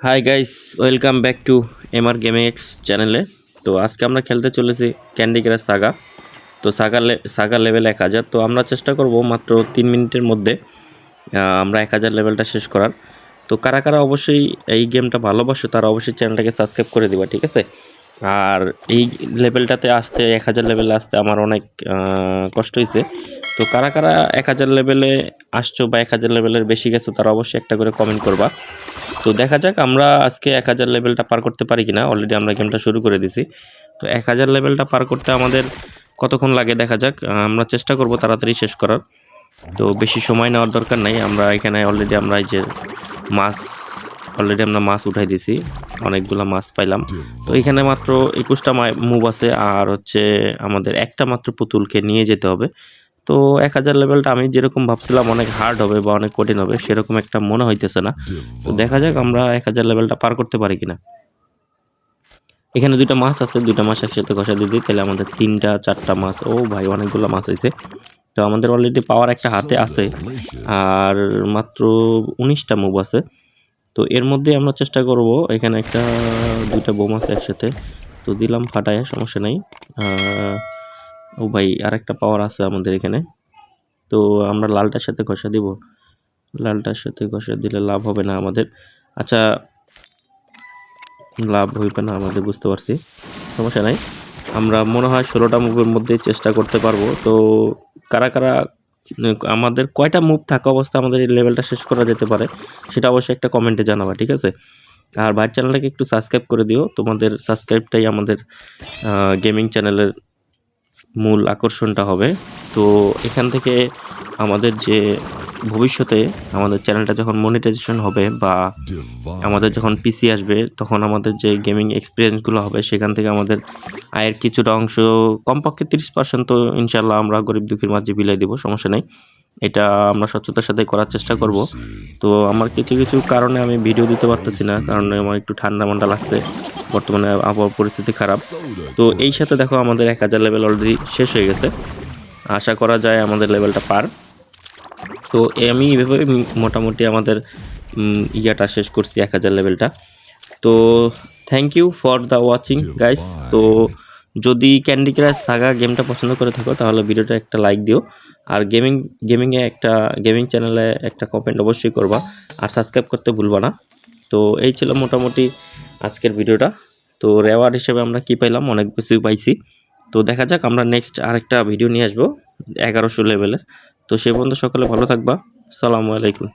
Hi guys welcome back to MR gaming X চ্যানেলে তো আজকে আমরা খেলতে চলেছি ক্যান্ডি ক্রাশ সাগা তো সাগা সাগা লেভেল এক হাজার। তো আমরা চেষ্টা করব মাত্র তিন মিনিটের মধ্যে আমরা এক হাজার লেভেলটা শেষ করার। তো কারা কারা অবশ্যই এই গেমটা ভালোবাসো, তারা অবশ্যই চ্যানেলটাকে সাবস্ক্রাইব করে দিবা, ঠিক আছে? আর এই লেভেলটাতে আসতে, এক হাজার লেভেলে আসতে আমার অনেক কষ্ট হয়েছে তো কারা কারা এক হাজার লেভেলে আসছো বা এক হাজার লেভেলের বেশি গেছো, তারা অবশ্যই একটা করে কমেন্ট করবা। তো দেখা যাক আমরা আজকে এক হাজার লেভেলটা পার করতে পারি কিনা। অলরেডি আমরা গেমটা শুরু করে দিছি। তো এক হাজার লেভেলটা পার করতে আমাদের কতক্ষণ লাগে দেখা যাক। আমরা চেষ্টা করব তাড়াতাড়ি শেষ করার। তো বেশি সময় নেওয়ার দরকার নাই। আমরা এখানে অলরেডি আমরা এই যে মাছ অলরেডি আমরা মাছ উঠাই দিছি। অনেকগুলো মাছ পাইলাম। তো এখানে মাত্র একুশটা মুভ আছে। আর হচ্ছে আমাদের একটা মাত্র পুতুলকে নিয়ে যেতে হবে। তো এক হাজার লেভেলটা আমি যেরকম ভাবছিলাম অনেক হার্ড হবে বা অনেক কঠিন হবে, সেরকম একটা মনে হইতেছে না। তো দেখা যাক আমরা এক হাজার লেভেলটা পার করতে পারি কিনা। এখানে দুইটা মাছ আছে, দুইটা মাছ একসাথে ঘষা দিয়ে দিই, তাহলে আমাদের তিনটা, চারটা মাছ, ও ভাই অনেকগুলো মাছ হয়েছে তো আমাদের অলরেডি পাওয়ার একটা হাতে আছে, আর মাত্র উনিশটা মুভ আছে। তো এর মধ্যে আমরা চেষ্টা করব, এখানে একটা, দুইটা বোম আছে একসাথে। তো দিলাম ফাটায়, সমস্যা নেই। ও ভাই আর একটা পাওয়ার আছে আমাদের এখানে। তো আমরা লালটার সাথে ঘষা দিব। লালটার সাথে ঘষা দিলে লাভ হবে না আমাদের। আচ্ছা লাভ হইবে না আমাদের, বুঝতে পারছি। সমস্যা নাই। আমরা মনে হয় ষোলোটা মুভের মধ্যে চেষ্টা করতে পারব। তো কারা কারা, আমাদের কয়টা মুভ থাকা অবস্থা আমাদের এই লেভেলটা শেষ করা যেতে পারে, সেটা অবশ্যই একটা কমেন্টে জানাবা, ঠিক আছে? আর ভাই চ্যানেলটাকে একটু সাবস্ক্রাইব করে দিও। তোমাদের সাবস্ক্রাইবটাই আমাদের গেমিং চ্যানেলের মূল আকর্ষণটা হবে। তো এখান থেকে আমাদের যে ভবিষ্যতে আমাদের চ্যানেলটা যখন মনিটাইজেশন হবে বা আমাদের যখন পিসি আসবে তখন আমাদের যে গেমিং এক্সপিরিয়েন্সগুলো হবে সেখান থেকে আমাদের আয়ের কিছুটা অংশ কমপক্ষে তিরিশ পার্সেন্ট তো ইনশাল্লাহ আমরা গরিব দুঃখীর মাঝে বিলাই দিব সমস্যা নেই। এটা আমরা স্বচ্ছতার সাথে করার চেষ্টা করব। তো আমার কিছু কিছু কারণে আমি ভিডিও দিতে পারতেছি না কারণ আমার একটু ঠান্ডা মান্ডা লাগছে। বর্তমানে আবহাওয়ার পরিস্থিতি খারাপ। তো এই সাথে দেখো আমাদের এক হাজার লেভেল অলরেডি শেষ হয়ে গেছে। আশা করা যায় আমাদের লেভেলটা পার। তো আমি এভাবে মোটামুটি আমাদের ইয়াটা শেষ করছি এক হাজার লেভেলটা তো thank you for the watching guys তো যদি ক্যান্ডি ক্রাশ থাকা গেমটা পছন্দ করে থাকো, তাহলে ভিডিওটা একটা লাইক দিও। আর গেমিং গেমিংয়ে একটা গেমিং চ্যানেলে একটা কমেন্ট অবশ্যই করবা। আর সাবস্ক্রাইব করতে ভুলবা না। তো এই ছিল মোটামুটি আজকের ভিডিওটা। তো রেওয়ার্ড হিসেবে আমরা কি পাইলাম? অনেক কিছুই পাইছি। তো দেখা যাক, আমরা নেক্সট আরেকটা ভিডিও নিয়ে আসব, এগারোশো লেভেলের তো সে পর্যন্ত সকলে ভালো থাকবা। সালামু আলাইকুম।